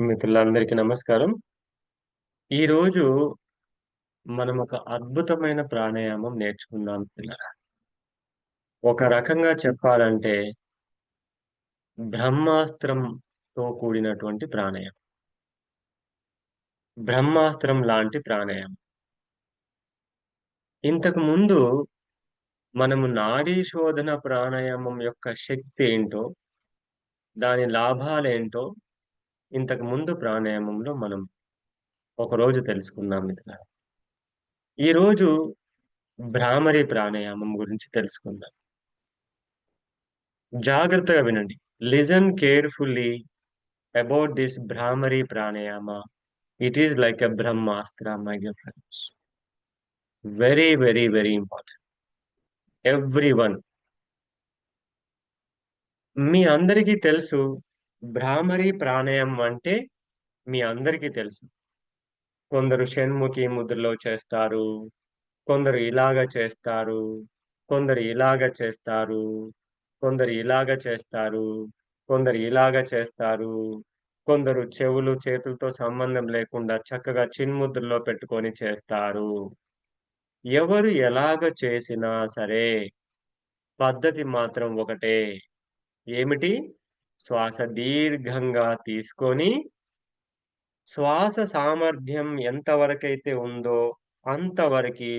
మిత్రులందరికీ నమస్కారం. ఈరోజు మనం ఒక అద్భుతమైన ప్రాణాయామం నేర్చుకుందాం పిల్లరా. ఒక రకంగా చెప్పాలంటే బ్రహ్మాస్త్రంతో కూడినటువంటి ప్రాణాయామం. బ్రహ్మాస్త్రం లాంటి ప్రాణాయామం. ఇంతకు ముందు మనము నాడీ శోధన ప్రాణాయామం యొక్క శక్తి ఏంటో, దాని లాభాలేంటో ఇంతకు ముందు ప్రాణాయామంలో మనం ఒకరోజు తెలుసుకున్నాం మిత్రులారా. ఈరోజు భ్రామరి ప్రాణాయామం గురించి తెలుసుకుందాం. జాగ్రత్తగా వినండి. Listen carefully about this Bhramari pranayama. It is like a Brahmastra my dear friends. Very, very, very important. Every one మీ అందరికీ తెలుసు భ్రామరి ప్రాణాయామం అంటే మీ అందరికీ తెలుసు. కొందరు షణ్ముఖి ముద్రలో చేస్తారు. కొందరు ఇలాగ చేస్తారు. కొందరు ఇలాగ చేస్తారు. కొందరు ఇలాగ చేస్తారు. కొందరు ఇలాగ చేస్తారు. కొందరు చెవులు, చేతులతో సంబంధం లేకుండా చక్కగా చిన్ముద్రలో పెట్టుకొని చేస్తారు. ఎవరు ఎలాగ చేసినా సరే పద్ధతి మాత్రం ఒకటే. ఏమిటి? శ్వాస దీర్ఘంగా తీసుకొని శ్వాస సామర్థ్యం ఎంతవరకైతే ఉందో అంతవరకి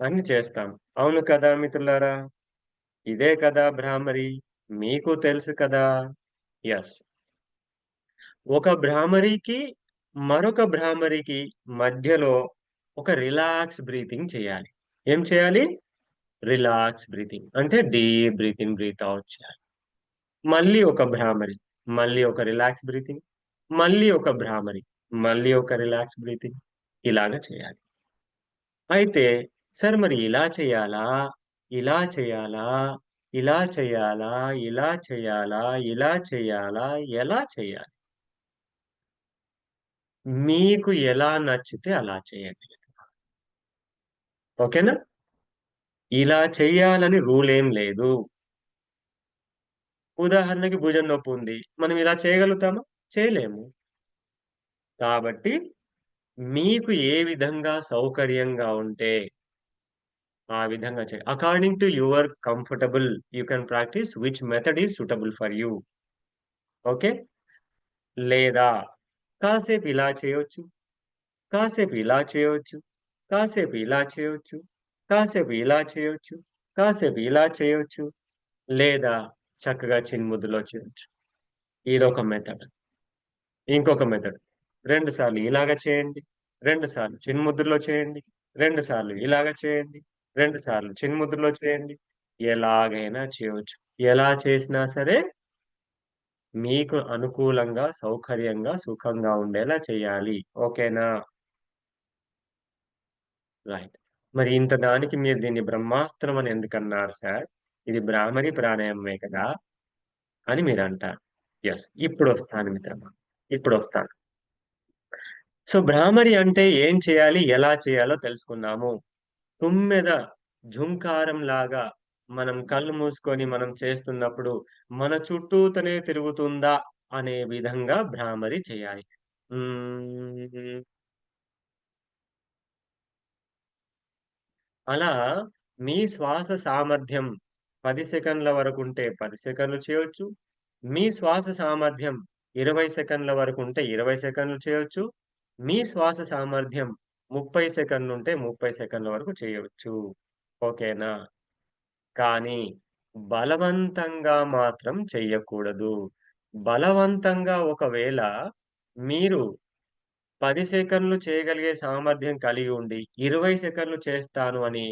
అని చేస్తాం. అవును కదా మిత్రులారా? ఇదే కదా భ్రామరి. మీకు తెలుసు కదా! ఎస్ ఒక భ్రామరికి, మరొక భ్రామరికి మధ్యలో ఒక రిలాక్స్ బ్రీతింగ్ చేయాలి. ఏం చేయాలి? Relax breathing. అంటే deep breath in, breath out చేయాలి. మళ్ళీ ఒక భ్రామరి. మళ్ళీ ఒక రిలాక్స్ బ్రీతింగ్. మళ్ళీ ఒక భ్రామరి. మళ్ళీ ఒక రిలాక్స్ బ్రీతింగ్. ఇలాగ చేయాలి. అయితే సార్ మరి ఇలా చేయాలా? ఇలా చేయాలా? ఇలా చేయాలా? ఇలా చేయాలా? ఇలా చేయాలా? ఎలా చేయాలి? మీకు ఎలా నచ్చితే అలా చేయండి. ఓకేనా? ఇలా చెయ్యాలని రూల్ ఏం లేదు. ఉదాహరణకి భుజం నొప్పి ఉంది. మనం ఇలా చేయగలుగుతామా? చేయలేము. కాబట్టి మీకు ఏ విధంగా సౌకర్యంగా ఉంటే ఆ విధంగా చే according to your comfortable you can practice which method is suitable for you. Okay. లేదా కాసేపు ఇలా చేయవచ్చు కాసేపు ఇలా చేయవచ్చు కాసేపు ఇలా చేయవచ్చు కాసేపు ఇలా చేయొచ్చు. కాసేపు ఇలా చేయొచ్చు. లేదా చక్కగా చిన్ముద్దులో చేయొచ్చు. ఇదొక మెథడ్. ఇంకొక మెథడ్. రెండు సార్లు ఇలాగ చేయండి. రెండు సార్లు చిన్ముద్రలో చేయండి. రెండు సార్లు ఇలాగ చేయండి. రెండు సార్లు చిన్ముద్రలో చేయండి. ఎలాగైనా చేయవచ్చు ఎలా చేసినా సరే మీకు అనుకూలంగా, సౌకర్యంగా, సుఖంగా ఉండేలా చేయాలి. ఓకేనా? రైట్. మరి ఇంత దానికి మీరు దీన్ని బ్రహ్మాస్త్రం అని ఎందుకన్నారు సార్? ఇది బ్రాహ్మరి ప్రాణాయామమే కదా! అని మీరు అంటారు ఎస్ ఇప్పుడు వస్తాను మిత్రమా. ఇప్పుడు వస్తాను సో, బ్రాహ్మరి అంటే ఏం చేయాలి? ఎలా చేయాలో తెలుసుకున్నాము. తుమ్మెద ఝుంకారంలాగా మనం కళ్ళు మూసుకొని మనం చేస్తున్నప్పుడు మన చుట్టూతనే తిరుగుతుందా అనే విధంగా భ్రామరి చేయాలి. అలా మీ శ్వాస సామర్థ్యం పది సెకండ్ల వరకు ఉంటే పది సెకన్లు చేయొచ్చు. మీ శ్వాస సామర్థ్యం ఇరవై సెకండ్ల వరకు ఉంటే ఇరవై సెకండ్లు చేయొచ్చు. మీ శ్వాస సామర్థ్యం ముప్పై సెకండ్లు ఉంటే ముప్పై సెకండ్ల వరకు చేయవచ్చు ఓకేనా? కానీ బలవంతంగా మాత్రం చెయ్యకూడదు. బలవంతంగా ఒకవేళ మీరు పది సెకండ్లు చేయగలిగే సామర్థ్యం కలిగి ఉండి ఇరవై సెకండ్లు చేస్తాను అని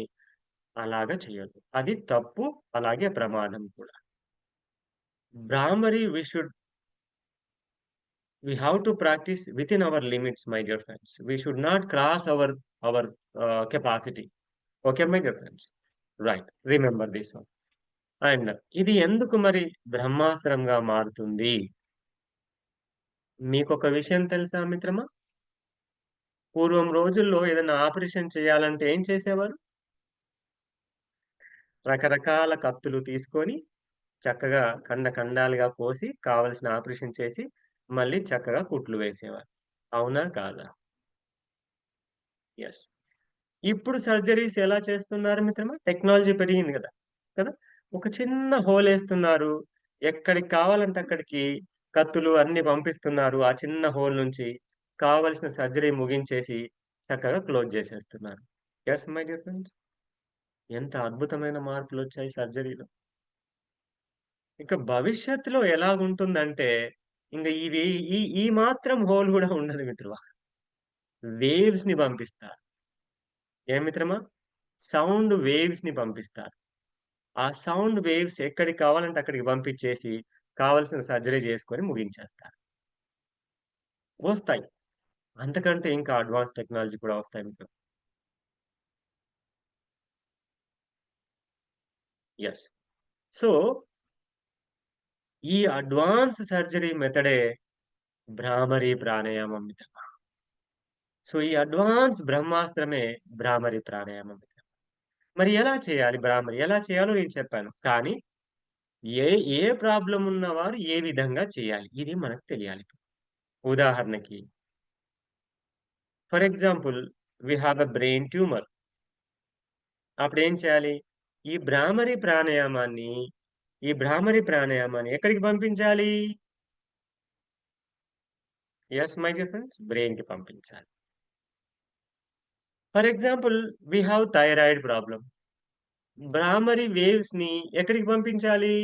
అలాగ చేయదు అది తప్పు అలాగే ప్రమాదం కూడా. బ్రాహ్మరీ we should we have to practice within our limits my dear friends we should not cross our our capacity okay my dear friends right remember this one and ఇది ఎందుకు మరి బ్రహ్మాస్త్రంగా మారుతుంది? మీకు ఒక విషయం తెలుసా మిత్రమా? పూర్వం రోజుల్లో ఏదైనా ఆపరేషన్ చేయాలంటే ఏం చేసేవారు? రకరకాల కత్తులు తీసుకొని చక్కగా ఖండ ఖండాలుగా కోసి కావాల్సిన ఆపరేషన్ చేసి మళ్ళీ చక్కగా కుట్లు వేసేవారు. అవునా? కాదా? ఎస్ ఇప్పుడు సర్జరీస్ ఎలా చేస్తున్నారు మిత్రమా? టెక్నాలజీ పెరిగింది కదా కదా! ఒక చిన్న హోల్ వేస్తున్నారు ఎక్కడికి కావాలంటే అక్కడికి కత్తులు అన్ని పంపిస్తున్నారు. ఆ చిన్న హోల్ నుంచి కావాల్సిన సర్జరీ ముగించేసి చక్కగా క్లోజ్ చేసేస్తున్నారు ఎస్ మై డియర్ ఫ్రెండ్స్. ఎంత అద్భుతమైన మార్పులు వచ్చాయి సర్జరీలో. ఇక భవిష్యత్తులో ఎలాగుంటుందంటే, ఇంకా ఇవి ఈ ఈ మాత్రం హోల్ కూడా ఉండదు మిత్రమా. వేవ్స్‌ని పంపిస్తారు. ఏం మిత్రమా? సౌండ్ వేవ్స్‌ని పంపిస్తారు. ఆ సౌండ్ వేవ్స్ ఎక్కడికి కావాలంటే అక్కడికి పంపించేసి, కావాల్సిన సర్జరీ చేసుకొని ముగించేస్తారు. వస్తాయి. అంతకంటే ఇంకా అడ్వాన్స్ టెక్నాలజీ కూడా వస్తాయి మీకు. ఎస్ సో ఈ అడ్వాన్స్ సర్జరీ మెథడే భ్రామరి ప్రాణాయామం మిత్రమా. సో ఈ అడ్వాన్స్ బ్రహ్మాస్త్రమే భ్రామరి ప్రాణాయామం మిత్రమా. మరి ఎలా చేయాలి భ్రామరి? ఎలా చేయాలో నేను చెప్పాను. కానీ ఏ ఏ ప్రాబ్లమ్ ఉన్నవారు ఏ విధంగా చేయాలి? ఇది మనకు తెలియాలి. ఉదాహరణకి for example we have a brain tumour. అప్పుడేం చేయాలి? ఈ భ్రామరీ ప్రాణాయామాన్ని, ఈ భ్రామరీ ప్రాణాయామాన్ని ఎక్కడికి పంపించాలి? Yes my dear friends. బ్రెయిన్‌కి పంపించాలి. For example we have thyroid problem. Bhramari వేవ్స్‌ని ఎక్కడికి పంపించాలి?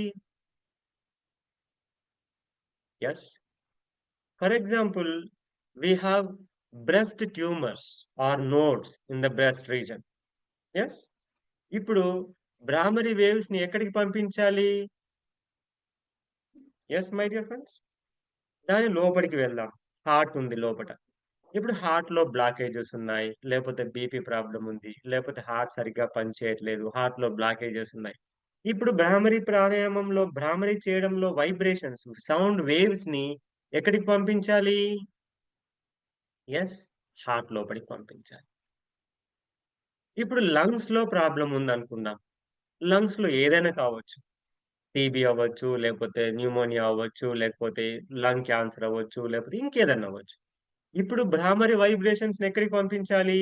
Yes. For example we have breast tumours or nodes in the breast region. Yes. ఇప్పుడు బ్రాహ్మరీ వేవ్స్ని ఎక్కడికి పంపించాలి? Yes my dear friends. దాని లోపలికి వెళ్దాం. హార్ట్ ఉంది లోపట. ఇప్పుడు హార్ట్‌లో బ్లాకేజెస్ ఉన్నాయి. లేపోతే బీపీ ప్రాబ్లం ఉంది. లేపోతే హార్ట్ సరిగ్గా పనిచేయట్లేదు. హార్ట్‌లో బ్లాకేజెస్ ఉన్నాయి. ఇప్పుడు భ్రామరీ ప్రాణాయామంలో భ్రామరీ చేయడంలో వైబ్రేషన్స్, సౌండ్ వేవ్స్‌ని ఎక్కడికి పంపించాలి? ఎస్ హార్ట్ లోపలికి పంపించాలి. ఇప్పుడు లంగ్స్‌లో ప్రాబ్లం ఉందనుకుందాం. లంగ్స్‌లో ఏదైనా కావచ్చు. టీబీ అవ్వచ్చు, లేకపోతే న్యూమోనియా అవ్వచ్చు, లేకపోతే లంగ్ క్యాన్సర్ అవ్వచ్చు, లేకపోతే ఇంకేదన్నా అవ్వచ్చు. ఇప్పుడు భ్రామరి వైబ్రేషన్స్ ఎక్కడికి పంపించాలి?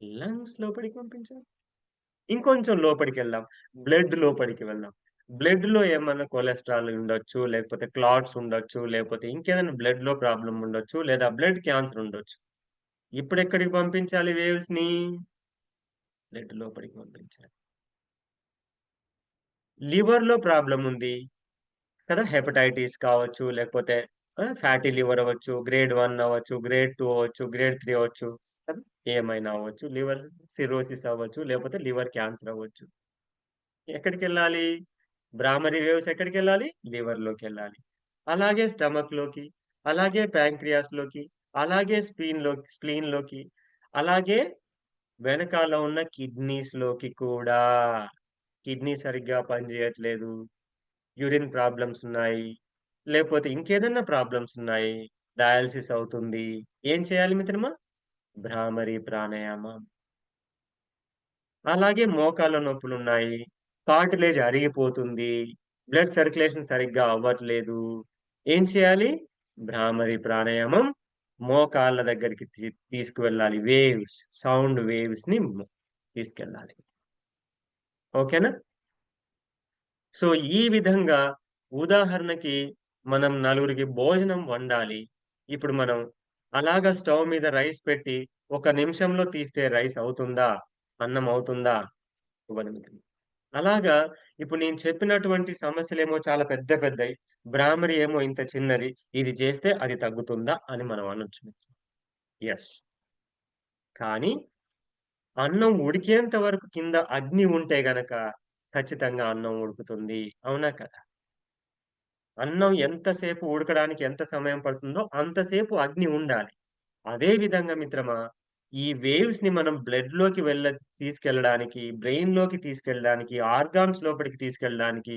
లంగ్స్ లోపలికి పంపించాలి. ఇంకొంచెం లోపలికి వెళ్దాం బ్లడ్ లోపలికి వెళ్దాం. బ్లడ్‌లో ఏమైనా కొలెస్ట్రాల్ ఉండొచ్చు, లేకపోతే క్లాట్స్ ఉండొచ్చు, లేకపోతే ఇంకేదైనా బ్లడ్‌లో ప్రాబ్లం ఉండొచ్చు, లేదా బ్లడ్ క్యాన్సర్ ఉండొచ్చు. ఇప్పుడెక్కడికి పంపించాలి వేవ్స్‌ని? బ్లడ్ లోపలికి పంపించాలి. లివర్‌లో ప్రాబ్లం ఉంది. కదా! హెపటైటిస్ కావచ్చు, లేకపోతే ఫ్యాటీ లివర్ అవ్వచ్చు, గ్రేడ్ వన్ అవ్వచ్చు, గ్రేడ్ టూ అవ్వచ్చు, గ్రేడ్ త్రీ అవ్వచ్చు. ఏమైనా అవ్వచ్చు. లివర్ సిర్రోసిస్ అవ్వచ్చు, లేకపోతే లివర్ క్యాన్సర్ అవ్వచ్చు. ఎక్కడికి వెళ్ళాలి భ్రామరీ వేవ్స్ ఎక్కడికెళ్ళాలి? లివర్‌లోకెళ్ళాలి. అలాగే స్టమక్‌లోకి, అలాగే ప్యాంక్రియాస్‌లోకి, అలాగే స్ప్లీన్‌లోకి స్ప్లీన్‌లోకి, అలాగే వెనకాల ఉన్న కిడ్నీస్‌లోకి కూడా. కిడ్నీ సరిగ్గా పనిచేయట్లేదు. యూరిన్ ప్రాబ్లమ్స్ ఉన్నాయి. లేకపోతే ఇంకేదన్నా ప్రాబ్లమ్స్ ఉన్నాయి. డయాలిసిస్ అవుతుంది. ఏం చేయాలి మిత్రమా? భ్రామరి ప్రాణాయామం. అలాగే మోకాల నొప్పులు ఉన్నాయి కార్టిలేజ్ అరిగిపోతుంది. బ్లడ్ సర్క్యులేషన్ సరిగ్గా అవ్వట్లేదు. ఏం చేయాలి? భ్రామరి ప్రాణాయామం మోకాళ్ళ దగ్గరికి తీసుకువెళ్ళాలి. వేవ్స్, సౌండ్ వేవ్స్ని తీసుకెళ్ళాలి. ఓకేనా? సో, ఈ విధంగా ఉదాహరణకి మనం నలుగురికి భోజనం వండాలి. ఇప్పుడు మనం అలాగా స్టవ్ మీద రైస్ పెట్టి ఒక నిమిషంలో తీస్తే రైస్ అవుతుందా? అన్నం అవుతుందా? అవ్వదు అలాగా ఇప్పుడు నేను చెప్పినటువంటి సమస్యలేమో చాలా పెద్ద పెద్దవి భ్రామరి ఏమో ఇంత చిన్నది. ఇది చేస్తే అది తగ్గుతుందా? అని మనం అనొచ్చు. ఎస్ కానీ అన్నం ఉడికేంత వరకు కింద అగ్ని ఉంటే గనక ఖచ్చితంగా అన్నం ఉడుకుతుంది. అవునా కదా? అన్నం ఎంతసేపు ఉడకడానికి ఎంత సమయం పడుతుందో అంతసేపు అగ్ని ఉండాలి. అదే విధంగా మిత్రమా, ఈ వేవ్స్ని మనం బ్లడ్లోకి వెళ్ళ తీసుకెళ్ళడానికి, బ్రెయిన్లోకి తీసుకెళ్ళడానికి, ఆర్గాన్స్ లోపలికి తీసుకెళ్ళడానికి,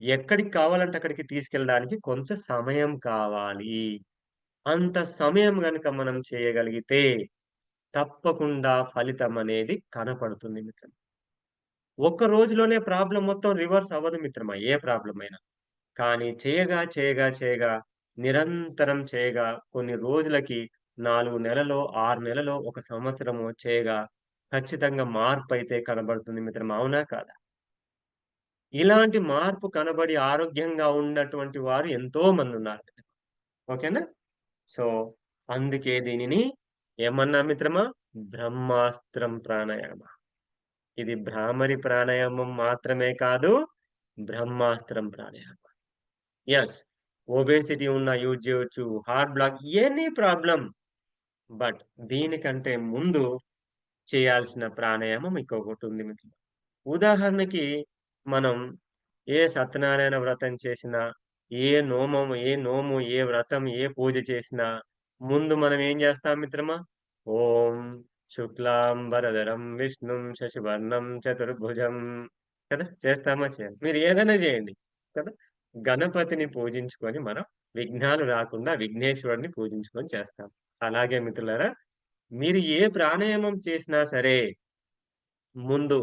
ఎక్కడికి కావాలంటే అక్కడికి తీసుకెళ్ళడానికి కొంచెం సమయం కావాలి. అంత సమయం కనుక మనం చేయగలిగితే తప్పకుండా ఫలితం అనేది కనపడుతుంది మిత్రం ఒక్క రోజులోనే ప్రాబ్లం మొత్తం రివర్స్ అవ్వదు మిత్రమా ఏ ప్రాబ్లం అయినా. కానీ చేయగా, చేయగా, చేయగా నిరంతరం చేయగా కొన్ని రోజులకి నాలుగు నెలలో, ఆరు నెలలో, ఒక సంవత్సరము చేయగా ఖచ్చితంగా మార్పు అయితే కనబడుతుంది మిత్రమా. అవునా? కాదా? ఇలాంటి మార్పు కనబడి ఆరోగ్యంగా ఉన్నటువంటి వారు ఎంతో మంది ఉన్నారు ఓకేనా? సో, అందుకే దీనిని ఏమన్నా మిత్రమా? బ్రహ్మాస్త్రం ప్రాణాయామ. ఇది భ్రామరి ప్రాణాయామం మాత్రమే కాదు, బ్రహ్మాస్త్రం ప్రాణాయామ. ఎస్ ఒబేసిటీ ఉన్నా యూజ్ చేయొచ్చు. Heart block any problem but దీనికంటే ముందు చేయాల్సిన ప్రాణాయామం ఇంకొకటుంది మిత్రులు ఉదాహరణకి మనం ఏ సత్యనారాయణ వ్రతం చేసినా, ఏ నోమం ఏ నోము, ఏ వ్రతం, ఏ పూజ చేసినా ముందు మనం ఏం చేస్తాం మిత్రమా? ఓం శుక్లాం వరదరం విష్ణుం శశివర్ణం చతుర్భుజం కదా! చేస్తామా? చేయం. మీరు ఏదైనా చేయండి. కదా! గణపతిని పూజించుకొని మనం విఘ్నాలు రాకుండా విఘ్నేశ్వరుని పూజించుకొని చేస్తాం. అలాగే మిత్రులారా, మీరు ఏ ప్రాణాయామం చేసినా సరే ముందు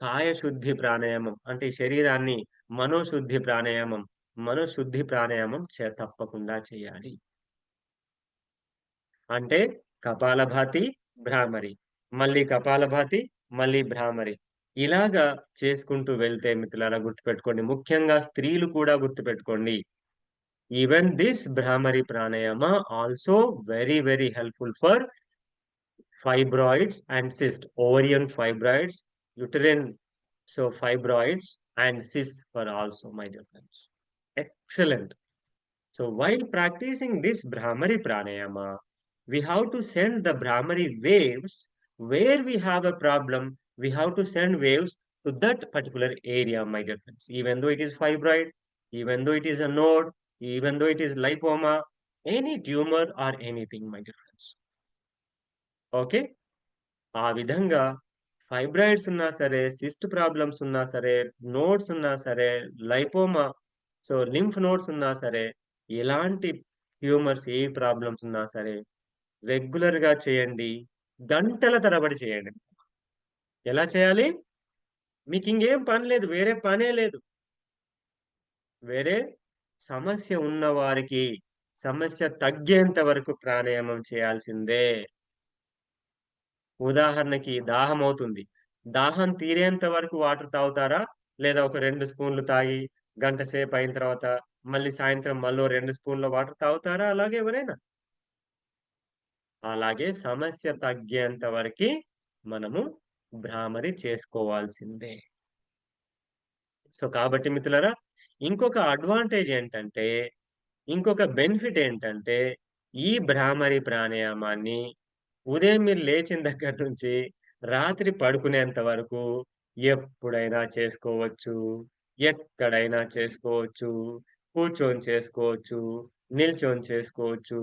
కాయశుద్ధి ప్రాణాయామం అంటే శరీరాన్ని మనోశుద్ధి ప్రాణాయామం, మనోశుద్ధి ప్రాణాయామం చే తప్పకుండా చేయాలి. అంటే కపాలభాతి, భ్రామరి. మళ్ళీ కపాలభాతి, మళ్ళీ భ్రామరి. ఇలాగా చేసుకుంటూ వెళ్తే మిత్రులారా గుర్తుపెట్టుకోండి. ముఖ్యంగా స్త్రీలు కూడా గుర్తుపెట్టుకోండి. Even this Brahmari pranayama also very, very helpful for fibroids and cyst, ovarian fibroids, uterine so fibroids and cysts for also my dear friends. Excellent. So while practicing this Brahmari pranayama, we have to send the Brahmari waves where we have a problem. We have to send waves to that particular area, my dear friends. Even though it is fibroid, even though it is a node, even though it is lipoma, any tumor or anything, my dear friends. Okay. ఆ విధంగా fibroids ఉన్నా సరే, cyst problems ఉన్నా సరే, nodes ఉన్నా సరే, lipoma so lymph nodes ఉన్నా సరే, ఎలాంటి హ్యూమర్స్ ఏ ప్రాబ్లమ్స్ ఉన్నా సరే, రెగ్యులర్‌గా చేయండి. గంటల తరబడి చేయండి. ఎలా చేయాలి? మీకు ఇంకేం పని లేదు. వేరే పనే లేదు. వేరే సమస్య ఉన్న వారికి సమస్య తగ్గేంత వరకు ప్రాణాయామం చేయాల్సిందే. ఉదాహరణకి దాహం అవుతుంది దాహం తీరేంత వరకు వాటర్ తాగుతారా? లేదా ఒక రెండు స్పూన్లు తాగి గంట సేపు అయిన తర్వాత మళ్ళీ సాయంత్రం మళ్ళీ రెండు స్పూన్ల వాటర్ తాగుతారా అలాగే ఎవరైనా? అలాగే సమస్య తగ్గేంత వరకి మనము భ్రామరి చేసుకోవాల్సిందే. సో, కాబట్టి మిత్రులరా ఇంకొక అడ్వాంటేజ్ ఏంటంటే, ఇంకొక బెనిఫిట్ ఏంటంటే, ఈ భ్రామరి ప్రాణాయామాన్ని ఉదయం మీరు లేచిన దగ్గర నుంచి రాత్రి పడుకునేంత వరకు ఎప్పుడైనా చేసుకోవచ్చు. ఎక్కడైనా చేసుకోవచ్చు. కూర్చొని చేసుకోవచ్చు. నిల్చొని చేసుకోవచ్చు.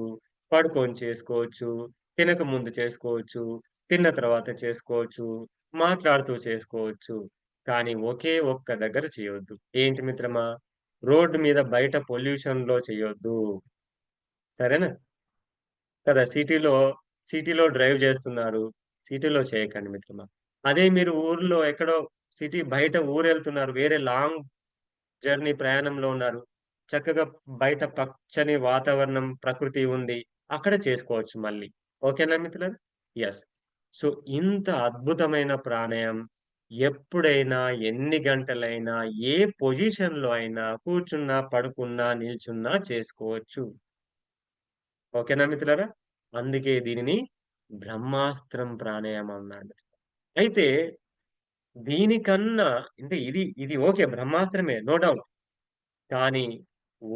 పడుకొని చేసుకోవచ్చు. తినక ముందు చేసుకోవచ్చు. తిన్న తర్వాత చేసుకోవచ్చు. మాట్లాడుతూ చేసుకోవచ్చు. కానీ ఒకే ఒక్క దగ్గర చేయొద్దు. ఏంటి మిత్రమా? రోడ్డు మీద బయట పొల్యూషన్‌లో చేయొద్దు. సరేనా? కదా! సిటీలో సిటీలో డ్రైవ్ చేస్తున్నారు. సిటీలో చేయకండి మిత్రమా. అదే మీరు ఊర్లో ఎక్కడో సిటీ బయట ఊరెళ్తున్నారు. వేరే లాంగ్ జర్నీ ప్రయాణంలో ఉన్నారు. చక్కగా బయట పచ్చని వాతావరణం, ప్రకృతి ఉంది. అక్కడ చేసుకోవచ్చు మళ్ళీ. ఓకేనా మిత్రులు ఎస్ సో, ఇంత అద్భుతమైన ప్రాణాయామం ఎప్పుడైనా, ఎన్ని గంటలైనా, ఏ పొజిషన్‌లో అయినా కూర్చున్నా, పడుకున్నా, నిల్చున్నా చేసుకోవచ్చు. ఓకేనా మిత్రులారా? అందుకే దీనిని బ్రహ్మాస్త్రం ప్రాణాయామం అన్నాడు. అయితే దీనికన్నా అంటే ఇది ఇది ఓకే. బ్రహ్మాస్త్రమే no doubt. కానీ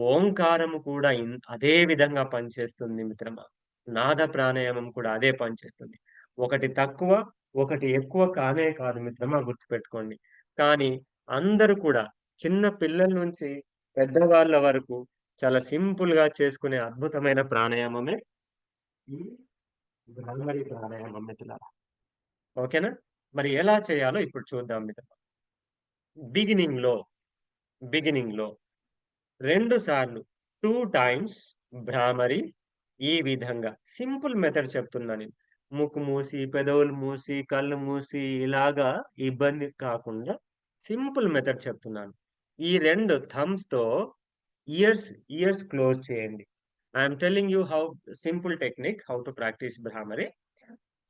ఓంకారము కూడా అదే విధంగా పనిచేస్తుంది మిత్రమా. నాద ప్రాణాయామం కూడా అదే పనిచేస్తుంది. ఒకటి తక్కువ, ఒకటి ఎక్కువ కానే కాదు మిత్రమా గుర్తుపెట్టుకోండి. కానీ అందరూ కూడా చిన్న పిల్లల నుంచి పెద్దవాళ్ళ వరకు చాలా సింపుల్గా చేసుకునే అద్భుతమైన ప్రాణాయామమే ఈ భ్రామరి ప్రాణాయామం మిత్రులారా. ఓకేనా? మరి ఎలా చేయాలో ఇప్పుడు చూద్దాం మిత్రమా. బిగినింగ్‌లో, బిగినింగ్‌లో రెండు సార్లు టూ టైమ్స్ భ్రామరి ఈ విధంగా సింపుల్ మెథడ్ చెప్తున్నా నేను. ముక్కు మూసి, పెదవులు మూసి, కళ్ళు మూసి ఇలాగా ఇబ్బంది కాకుండా సింపుల్ మెథడ్ చెప్తున్నాను. ఈ రెండు థమ్స్తో ఇయర్స్, ఇయర్స్ క్లోజ్ చేయండి. I telling you how simple technique how to practise Bhramari.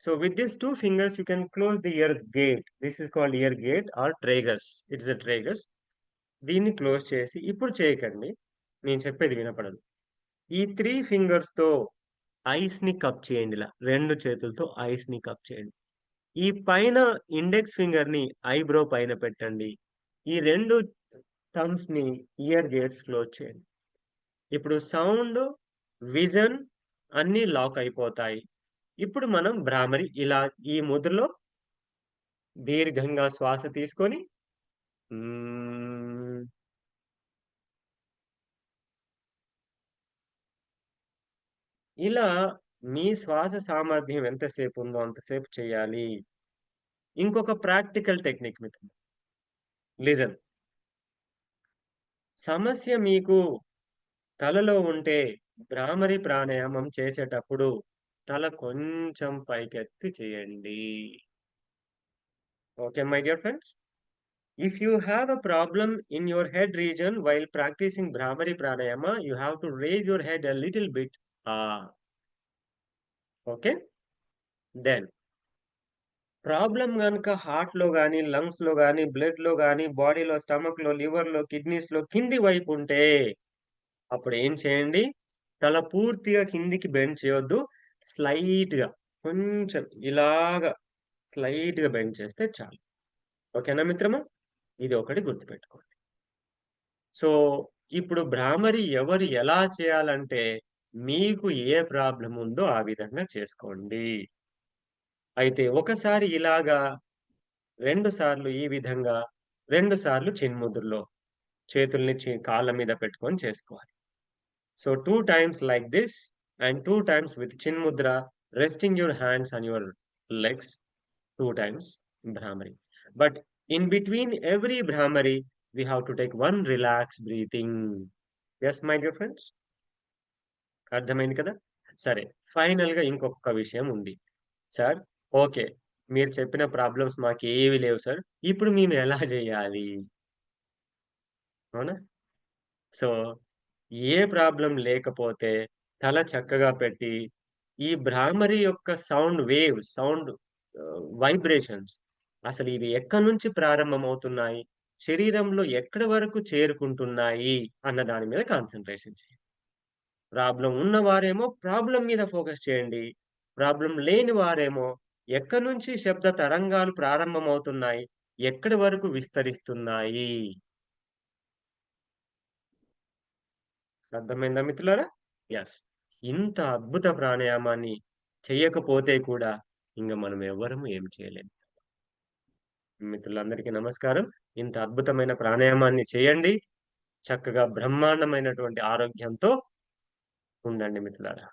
So with this two fingers you can close the ear gate. This is called ear gate or tragus it's a tragus దీన్ని close చేసి ఇప్పుడు చేయకండి. నేను చెప్పేది వినపడదు. ఈ three ఫింగర్స్‌తో ఐస్‌ని cup చేయండి ఇలా. రెండు చేతులతో ఐస్‌ని కప్ చేయండి. ఈ పైన ఇండెక్స్ ఫింగర్‌ని ఐబ్రో పైన పెట్టండి. ఈ రెండు థమ్స్ని ఇయర్ గేట్స్ క్లోజ్ చేయండి. ఇప్పుడు సౌండ్, విజన్ అన్నీ లాక్ అయిపోతాయి. ఇప్పుడు మనం భ్రామరి ఇలా ఈ ముద్రలో దీర్ఘంగా శ్వాస తీసుకొని ఇలా మీ శ్వాస సామర్థ్యం ఎంతసేపు ఉందో అంతసేపు చేయాలి. ఇంకొక ప్రాక్టికల్ టెక్నిక్ మీకు. లిజన్. సమస్య మీకు తలలో ఉంటే భ్రామరి ప్రాణాయామం చేసేటప్పుడు తల కొంచెం పైకెత్తి చేయండి. Okay my dear friends. If you have a problem in your head region while practising Bhramari pranayama you have to raise your head a little bit. Okay then problem కనుక హార్ట్‌లో కానీ లంగ్స్‌లో కానీ బ్లడ్‌లో కానీ బాడీలో, స్టమక్‌లో, లివర్‌లో, కిడ్నీస్‌లో కింది వైపు ఉంటే అప్పుడు ఏం చేయండి? తల పూర్తిగా కిందికి బెండ్ చేయొద్దు. స్లైట్‌గా కొంచెం ఇలాగా స్లైట్‌గా బెండ్ చేస్తే చాలు. ఓకేనా మిత్రమా? ఇది ఒకటి గుర్తుపెట్టుకోండి. సో, ఇప్పుడు భ్రామరి ఎవరు ఎలా చేయాలంటే మీకు ఏ ప్రాబ్లం ఉందో ఆ విధంగా చేసుకోండి. అయితే ఒకసారి ఇలాగా రెండు సార్లు ఈ విధంగా, రెండు సార్లు చిన్ముద్రలో చేతుల్ని కాళ్ళ మీద పెట్టుకొని చేసుకోవాలి. So two times like this and two times with chinmudra resting your hands and your legs two times Bhramari. But in between every Bhramari we have to take one relax breathing. Yes my dear friends. అర్థమైంది కదా! సరే ఫైనల్‌గా ఇంకొక విషయం ఉంది. Sir okay. మీరు చెప్పిన problems మాకు ఏవి లేవు సార్. ఇప్పుడు మేము ఎలా చేయాలి? అవునా? సో, ఏ ప్రాబ్లం లేకపోతే తల చక్కగా పెట్టి, ఈ భ్రామరి యొక్క సౌండ్ వేవ్స్, సౌండ్ వైబ్రేషన్స్ అసలు ఇవి ఎక్కడి నుంచి ప్రారంభమవుతున్నాయి? శరీరంలో ఎక్కడి వరకు చేరుకుంటున్నాయి? అన్న దాని మీద కాన్సన్ట్రేషన్ చేయండి. ప్రాబ్లం ఉన్నవారేమో ప్రాబ్లం మీద ఫోకస్ చేయండి. ప్రాబ్లం లేని వారేమో ఎక్కడి నుంచి శబ్ద తరంగాలు ప్రారంభమవుతున్నాయి? ఎక్కడి వరకు విస్తరిస్తున్నాయి? అర్థమైందా మిత్రులారా? ఎస్ ఇంత అద్భుత ప్రాణాయామాన్ని చేయకపోతే కూడా ఇంకా మనం ఎవ్వరము ఏం చేయలేము మిత్రులందరికీ నమస్కారం. ఇంత అద్భుతమైన ప్రాణాయామాన్ని చేయండి. చక్కగా బ్రహ్మాండమైనటువంటి ఆరోగ్యంతో ఉండండి మిత్రులారా.